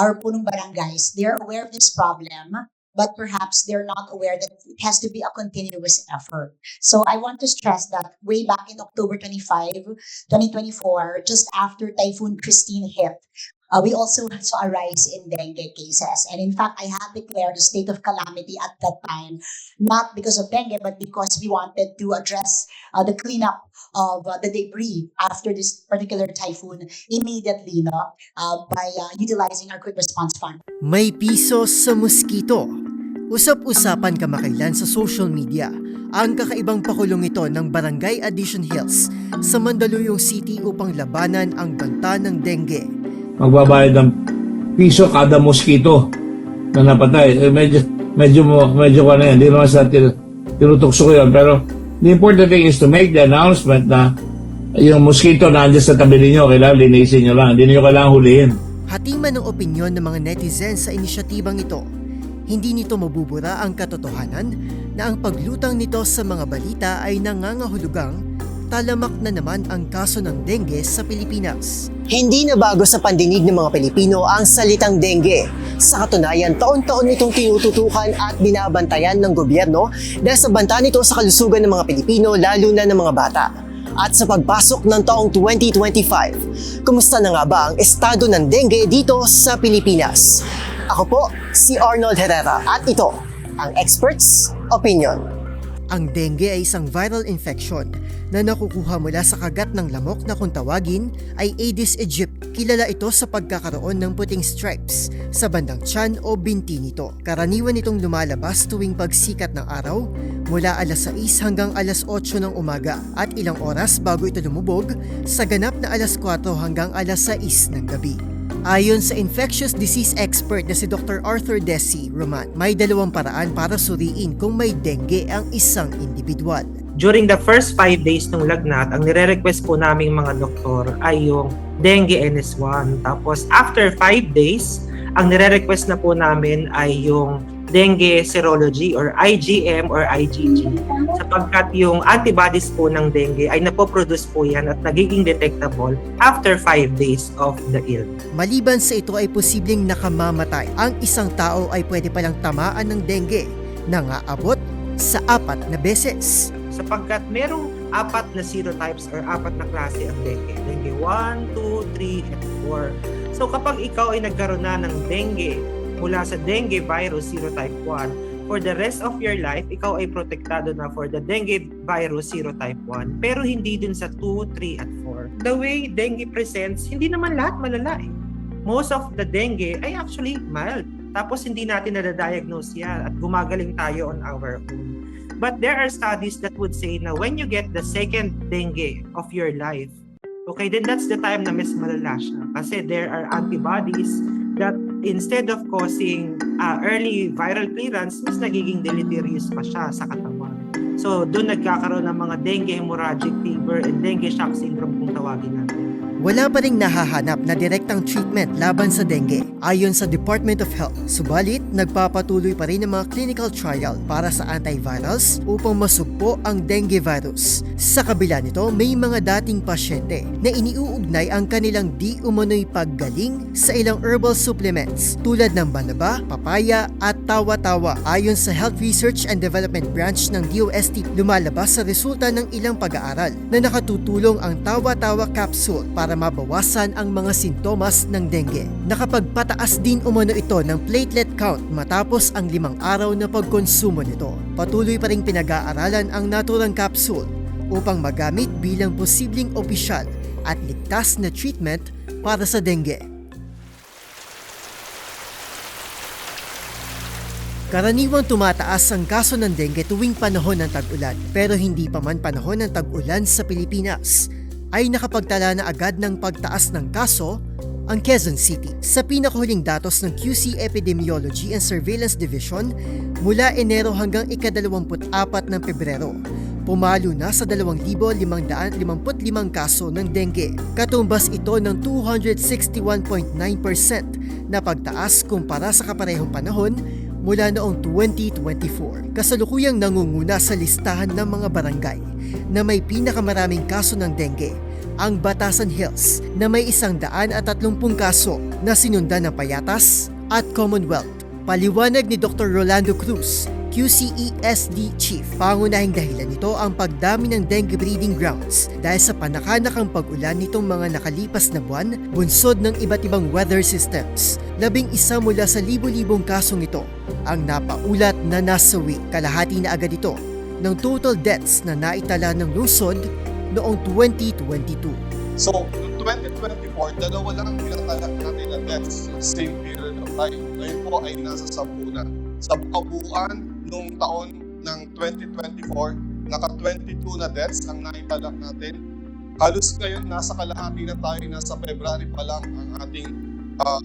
our punong barangays, they're aware of this problem, but perhaps they're not aware that it has to be a continuous effort. So I want to stress that way back in October 25, 2024, just after Typhoon Christine hit, uh, we also saw a rise in dengue cases. And in fact, I had declared a state of calamity at that time, not because of dengue, but because we wanted to address uh, the cleanup of uh, the debris after this particular typhoon immediately no, uh, by uh, utilizing our quick response fund. May piso sa mosquito. Usap-usapan kamakailan sa social media ang kakaibang pakulong ito ng Barangay Addition Hills sa Mandaluyong City upang labanan ang banta ng dengue. Magbabayad ng piso kada mosquito na napatay. Eh, medyo, medyo, medyo na yan. Hindi naman sa tin, tinutukso ko yun. Pero the important thing is to make the announcement na yung mosquito na andyan sa tabi ninyo, kailangan linisin nyo lang. Hindi nyo kailangan hulihin. Hatiman ng opinyon ng mga netizens sa inisyatibang ito. Hindi nito mabubura ang katotohanan na ang paglutang nito sa mga balita ay nangangahulugang talamak na naman ang kaso ng dengue sa Pilipinas. Hindi na bago sa pandinig ng mga Pilipino ang salitang dengue. Sa katunayan, taon-taon itong tinututukan at binabantayan ng gobyerno dahil sa banta nito sa kalusugan ng mga Pilipino lalo na ng mga bata. At sa pagpasok ng taong 2025, kumusta na nga ba ang estado ng dengue dito sa Pilipinas? Ako po, si Arnold Herrera at ito, ang Experts Opinion. Ang dengue ay isang viral infection na nakukuha mula sa kagat ng lamok na kung tawagin ay Aedes aegypti. Kilala ito sa pagkakaroon ng puting stripes sa bandang tiyan o binti nito. Karaniwan itong lumalabas tuwing pagsikat ng araw mula alas 6 hanggang alas 8 ng umaga at ilang oras bago ito lumubog sa ganap na alas 4 hanggang alas 6 ng gabi. Ayon sa infectious disease expert na si Dr. Arthur Desi Roman, may dalawang paraan para suriin kung may dengue ang isang individual. during the first five days ng lagnat, ang nire-request po naming mga doktor ay yung dengue NS1. Tapos after five days, ang nire-request na po namin ay yung dengue serology or IgM or IgG sapagkat yung antibodies po ng dengue ay napoproduce po yan at nagiging detectable after 5 days of the illness. Maliban sa ito ay posibleng nakamamatay. Ang isang tao ay pwede palang tamaan ng dengue na nga abot sa apat na beses. sapagkat merong apat na serotypes or apat na klase ang dengue. Dengue 1, 2, 3, and 4. So kapag ikaw ay nagkaroon na ng dengue mula sa dengue virus serotype 1, for the rest of your life, ikaw ay protektado na for the dengue virus serotype 1, pero hindi dun sa 2, 3, at 4. The way dengue presents, hindi naman lahat malala eh. Most of the dengue ay actually mild. Tapos hindi natin nadadiagnose yan at gumagaling tayo on our own. But there are studies that would say na when you get the second dengue of your life, okay, then that's the time na mas malala siya. Kasi there are antibodies that instead of causing uh, early viral clearance, mas nagiging deleterious pa siya sa katawan. So, doon nagkakaroon ng mga dengue hemorrhagic fever and dengue shock syndrome kung tawagin natin. Wala pa ring nahahanap na direktang treatment laban sa dengue ayon sa Department of Health. Subalit, nagpapatuloy pa rin ang mga clinical trial para sa antivirals upang masugpo ang dengue virus. Sa kabila nito, may mga dating pasyente na iniuugnay ang kanilang di umano'y paggaling sa ilang herbal supplements tulad ng banaba, papaya at tawa-tawa. Ayon sa Health Research and Development Branch ng DOST, lumalabas sa resulta ng ilang pag-aaral na nakatutulong ang tawa-tawa capsule para mabawasan ang mga sintomas ng dengue. Nakapagpataas din umano ito ng platelet count matapos ang limang araw na pagkonsumo nito. Patuloy pa rin pinag-aaralan ang naturang capsule upang magamit bilang posibleng opisyal at ligtas na treatment para sa dengue. Karaniwang tumataas ang kaso ng dengue tuwing panahon ng tag-ulan pero hindi pa man panahon ng tag-ulan sa Pilipinas ay nakapagtala na agad ng pagtaas ng kaso ang Quezon City. Sa pinakahuling datos ng QC Epidemiology and Surveillance Division mula Enero hanggang ika-24 ng Pebrero, pumalo na sa 2,555 kaso ng dengue. Katumbas ito ng 261.9% na pagtaas kumpara sa kaparehong panahon mula noong 2024. Kasalukuyang nangunguna sa listahan ng mga barangay na may pinakamaraming kaso ng dengue ang Batasan Hills na may isang daan at tatlumpung kaso na sinundan ng Payatas at Commonwealth. Paliwanag ni Dr. Rolando Cruz, QCESD Chief, pangunahing dahilan nito ang pagdami ng dengue breeding grounds dahil sa panakanakang pag-ulan nitong mga nakalipas na buwan, bunsod ng iba't ibang weather systems. Labing isa mula sa libo-libong kasong ito ang napaulat na nasawi. Kalahati na agad ito ng total deaths na naitala ng lungsod noong 2022. So, noong 2024, dalawa lang ang pinatalak natin na deaths sa same period of time. Ngayon po ay nasa sampu na. Sa kabuuan noong taon ng 2024, naka-22 na deaths ang naitalak natin. Halos ngayon, nasa kalahati na tayo, nasa February pa lang ang ating ah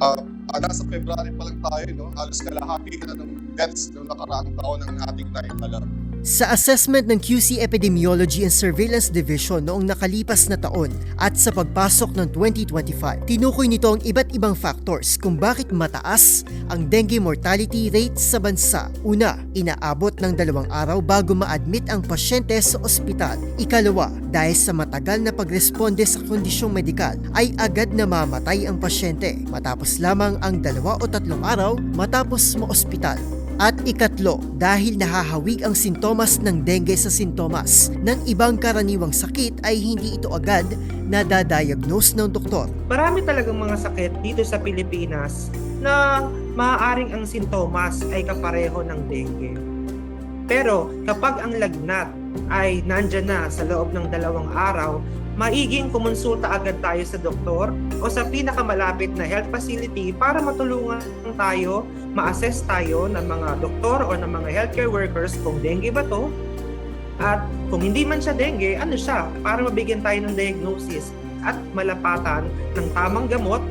ah, ah, nasa February pa lang tayo, no? halos kalahati na ng deaths noong nakaraang taon ang ating naitalak. Sa assessment ng QC Epidemiology and Surveillance Division noong nakalipas na taon at sa pagpasok ng 2025, tinukoy nito ang iba't ibang factors kung bakit mataas ang dengue mortality rate sa bansa. Una, inaabot ng dalawang araw bago ma-admit ang pasyente sa ospital. Ikalawa, dahil sa matagal na pagresponde sa kondisyong medikal, ay agad na mamatay ang pasyente matapos lamang ang dalawa o tatlong araw matapos ma-ospital. At ikatlo, dahil nahahawig ang sintomas ng dengue sa sintomas ng ibang karaniwang sakit ay hindi ito agad nadadiagnose ng doktor. Marami talagang mga sakit dito sa Pilipinas na maaaring ang sintomas ay kapareho ng dengue. Pero kapag ang lagnat ay nandyan na sa loob ng dalawang araw, maiging kumonsulta agad tayo sa doktor o sa pinakamalapit na health facility para matulungan tayo, ma-assess tayo ng mga doktor o ng mga healthcare workers kung dengue ba to. At kung hindi man siya dengue, ano siya? Para mabigyan tayo ng diagnosis at malapatan ng tamang gamot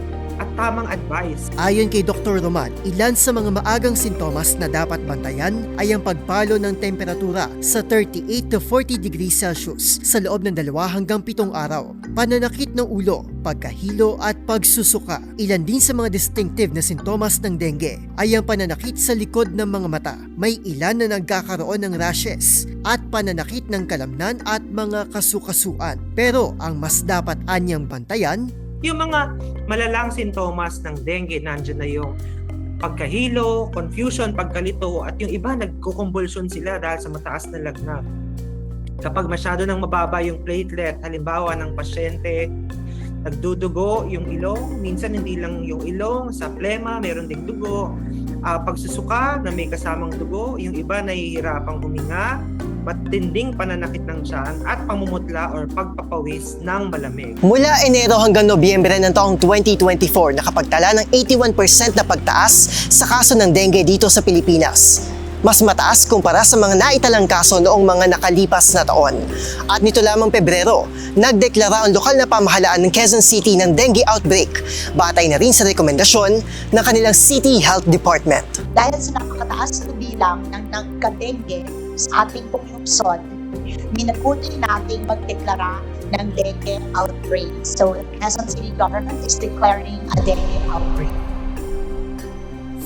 at tamang advice. Ayon kay Dr. Roman, ilan sa mga maagang sintomas na dapat bantayan ay ang pagpalo ng temperatura sa 38 to 40 degrees Celsius sa loob ng dalawa hanggang pitong araw, pananakit ng ulo, pagkahilo at pagsusuka. Ilan din sa mga distinctive na sintomas ng dengue ay ang pananakit sa likod ng mga mata. May ilan na nagkakaroon ng rashes at pananakit ng kalamnan at mga kasukasuan. Pero ang mas dapat anyang bantayan Yung mga malalang sintomas ng dengue, nandiyan na yung pagkahilo, confusion, pagkalito, at yung iba nagkukumbulsyon sila dahil sa mataas na lagnat. Kapag masyado nang mababa yung platelet, halimbawa ng pasyente, nagdudugo yung ilong, minsan hindi lang yung ilong, sa plema, meron ding dugo, Ah, pagsusuka na may kasamang dugo, yung iba nahihirapang huminga, matinding pananakit ng tiyan at pamumutla or pagpapawis ng malamig. Mula Enero hanggang Nobyembre ng taong 2024, nakapagtala ng 81% na pagtaas sa kaso ng dengue dito sa Pilipinas. Mas mataas kumpara sa mga naitalang kaso noong mga nakalipas na taon. At nito lamang Pebrero, nagdeklara ang lokal na pamahalaan ng Quezon City ng dengue outbreak, batay na rin sa rekomendasyon ng kanilang City Health Department. Dahil sa napakataas na bilang ng nagka-dengue sa ating pong lungsod, minabuti nating magdeklara ng dengue outbreak. So, Quezon City Government is declaring a dengue outbreak.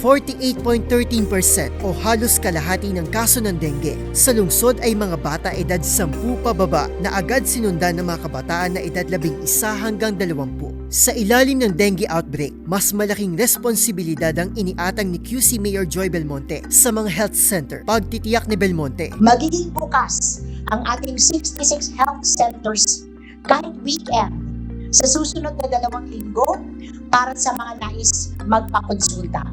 48.13% o halos kalahati ng kaso ng dengue sa lungsod ay mga bata edad 10 pababa na agad sinundan ng mga kabataan na edad 11 hanggang 20. Sa ilalim ng dengue outbreak, mas malaking responsibilidad ang iniatang ni QC Mayor Joy Belmonte sa mga health center. Pagtitiyak ni Belmonte, Magiging bukas ang ating 66 health centers kahit weekend sa susunod na dalawang linggo para sa mga nais magpakonsulta.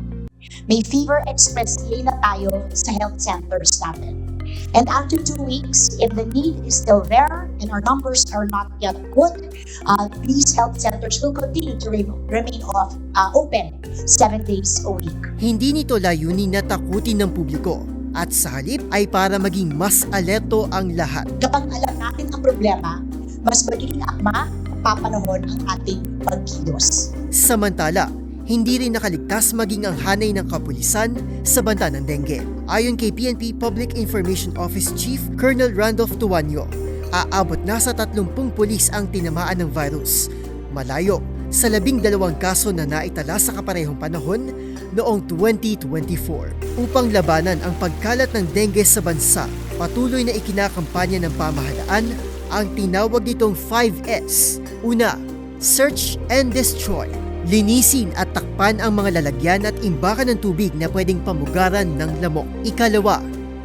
May Fever Express day na tayo sa health centers natin. And after two weeks, if the need is still there and our numbers are not yet good, uh, these health centers will continue to re- remain off, uh, open seven days a week. hindi nito layunin na takutin ng publiko at sa halip ay para maging mas alerto ang lahat. Kapag alam natin ang problema, mas magiging akma, papanahon ang ating pagkilos. Samantala, hindi rin nakaligtas maging ang hanay ng kapulisan sa banta ng dengue. Ayon kay PNP Public Information Office Chief Colonel Randolph Tuanyo, aabot na sa 30 pulis ang tinamaan ng virus. Malayo sa labing dalawang kaso na naitala sa kaparehong panahon noong 2024. Upang labanan ang pagkalat ng dengue sa bansa, patuloy na ikinakampanya ng pamahalaan ang tinawag nitong 5S. Una, search and destroy. Linisin at takpan ang mga lalagyan at imbakan ng tubig na pwedeng pamugaran ng lamok. Ikalawa,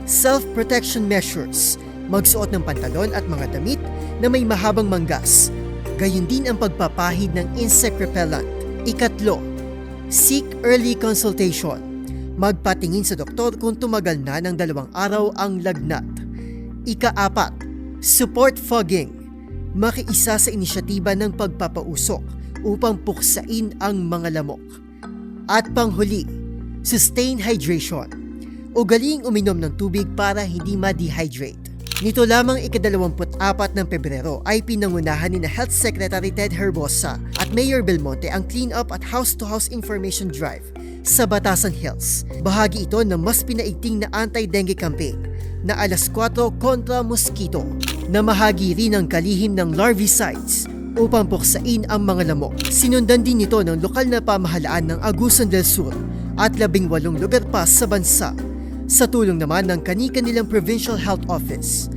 self-protection measures. Magsuot ng pantalon at mga damit na may mahabang manggas. Gayun din ang pagpapahid ng insect repellent. Ikatlo, seek early consultation. Magpatingin sa doktor kung tumagal na ng dalawang araw ang lagnat. Ikaapat, support fogging. Makiisa sa inisyatiba ng pagpapausok upang puksain ang mga lamok. At panghuli, sustain hydration. Ugaling uminom ng tubig para hindi ma-dehydrate. Nito lamang ikadalawamput-apat ng Pebrero ay pinangunahan ni na Health Secretary Ted Herbosa at Mayor Belmonte ang Clean Up at House-to-House Information Drive sa Batasan Hills. Bahagi ito ng mas pinaigting na anti-dengue campaign na alas 4 kontra mosquito na mahagi rin ang kalihim ng larvicides upang puksain ang mga lamok. Sinundan din nito ng lokal na pamahalaan ng Agusan del Sur at labing walong lugar pa sa bansa sa tulong naman ng kani-kanilang Provincial Health Office.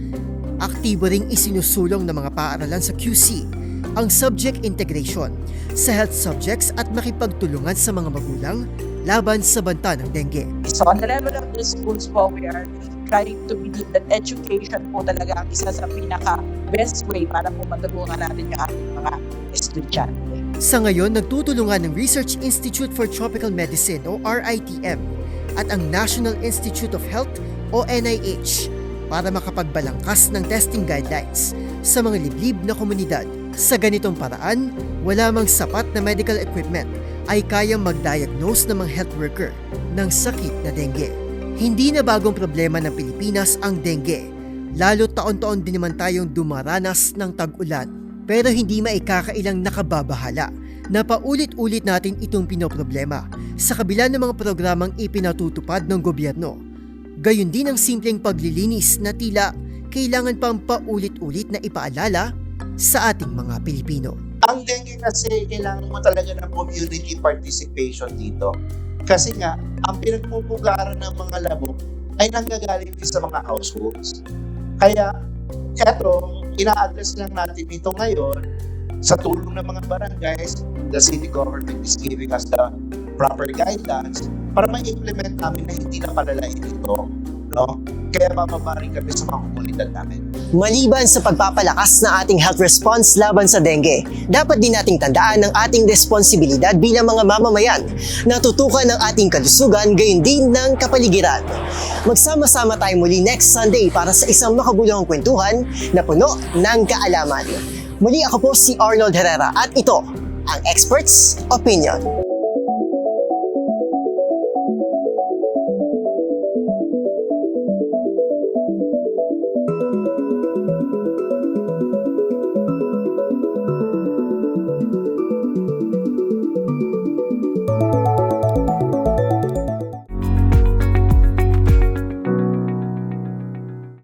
Aktibo ring isinusulong ng mga paaralan sa QC ang subject integration sa health subjects at makipagtulungan sa mga magulang laban sa banta ng dengue. So on the level of the schools po, we are trying to believe that education po talaga ang isa sa pinaka best way para po matulungan natin yung ating mga estudyante. Sa ngayon, nagtutulungan ng Research Institute for Tropical Medicine o RITM at ang National Institute of Health o NIH para makapagbalangkas ng testing guidelines sa mga liblib na komunidad. Sa ganitong paraan, wala mang sapat na medical equipment ay kayang mag-diagnose ng mga health worker ng sakit na dengue. Hindi na bagong problema ng Pilipinas ang dengue, lalo taon-taon din naman tayong dumaranas ng tag-ulan. Pero hindi maikakailang nakababahala na paulit-ulit natin itong pinoproblema sa kabila ng mga programang ipinatutupad ng gobyerno. Gayon din ang simpleng paglilinis na tila kailangan pang paulit-ulit na ipaalala sa ating mga Pilipino. Ang dengue kasi kailangan mo talaga ng community participation dito. Kasi nga, ang pinagpupugaran ng mga lamok ay nanggagaling din sa mga households. Kaya, eto, ina-address lang natin ito ngayon sa tulong ng mga barangays, the city government is giving us the proper guidelines para ma-implement namin na hindi na palalain ito. No? Kaya mababaring kami sa mga komunidad namin. Maliban sa pagpapalakas ng ating health response laban sa dengue, dapat din nating tandaan ang ating responsibilidad bilang mga mamamayan na tutukan ng ating kalusugan gayon din ng kapaligiran. Magsama-sama tayo muli next Sunday para sa isang makabuluhang kwentuhan na puno ng kaalaman. Muli ako po si Arnold Herrera at ito ang Experts Opinion.